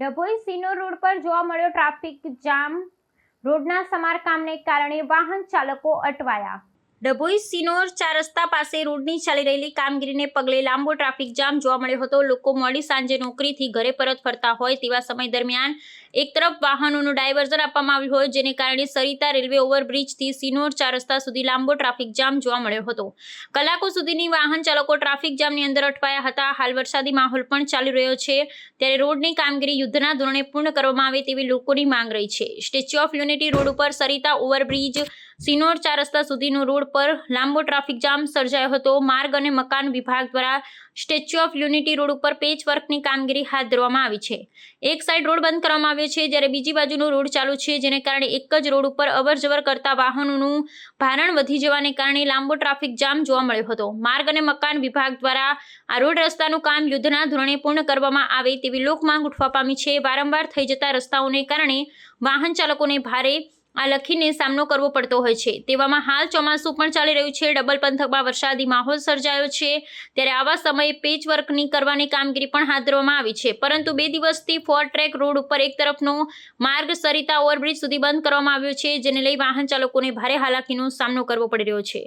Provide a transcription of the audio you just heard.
Dabhoi સિનો road પર જોવા મળ્યો ટ્રાફિક જામ. રોડના સમારકામને કારણે વાહન ચાલકો અટવાયા. ડભોઈ સિનોર ચાર રસ્તા પાસે રોડની ચાલી રહેલી કામગીરીને પગલે લાંબો ટ્રાફિક જામ જોવા મળ્યો હતો. લોકો મોડી સાંજે નોકરીથી ઘરે પરત ફરતા હોય તેવા સમય દરમિયાન એક તરફ વાહનોનું ડાયવર્ઝન આપવામાં આવ્યું હોય, જેને કારણે સરિતા રેલવે ઓવરબ્રિજથી સિનોર ચાર રસ્તા સુધી લાંબો ટ્રાફિક જામ જોવા મળ્યો હતો. કલાકો સુધીની વાહન ચાલકો ટ્રાફિક જામની અંદર અટવાયા હતા. હાલ વરસાદી માહોલ પણ ચાલી રહ્યો છે. ત્યારે રોડની કામગીરી યુદ્ધના ધોરણે પૂર્ણ કરવામાં આવે તેવી લોકોની માંગ રહી છે. સ્ટેચ્યુ ઓફ યુનિટી રોડ ઉપર સરિતા ઓવરબ્રિજ સિનોર ચાર રસ્તા સુધીનો રોડ પર લાંબો ટ્રાફિક જામ સર્જાયો હતો. માર્ગ અને મકાન વિભાગ દ્વારા સ્ટેચ્યુ ઓફ યુનિટી રોડ ઉપર પેચ વર્કની કામગીરી હાથ ધરવામાં આવી છે. એક સાઈડ રોડ બંધ કરવામાં આવ્યો છે, જ્યારે બીજી બાજુનો રોડ ચાલુ છે, જેને કારણે એક જ રોડ ઉપર અવરજવર કરતા વાહનોનું ભારણ વધી જવાને કારણે લાંબો ટ્રાફિક જામ જોવા મળ્યો હતો. માર્ગ અને મકાન વિભાગ દ્વારા આ રોડ રસ્તાનું કામ યુદ્ધના ધોરણે પૂર્ણ કરવામાં આવે તેવી લોકમાંગ ઉઠવા પામી છે. વારંવાર થઈ જતા રસ્તાઓને કારણે વાહન ચાલકોને ભારે આ લખીને સામનો કરવો પડતો હોય છે. તેવામાં હાલ ચોમાસું પણ ચાલી રહ્યું છે. ડબલ પંથકમાં વરસાદી માહોલ સર્જાયો છે. ત્યારે આવા સમયે પેચ વર્કની કરવાની કામગીરી પણ હાથ ધરવામાં આવી છે. પરંતુ બે દિવસથી ફોર ટ્રેક રોડ ઉપર એક તરફનો માર્ગ સરિતા ઓવરબ્રિજ સુધી બંધ કરવામાં આવ્યો છે, જેને લઈ વાહન ચાલકોને ભારે હાલાકીનો સામનો કરવો પડી રહ્યો છે.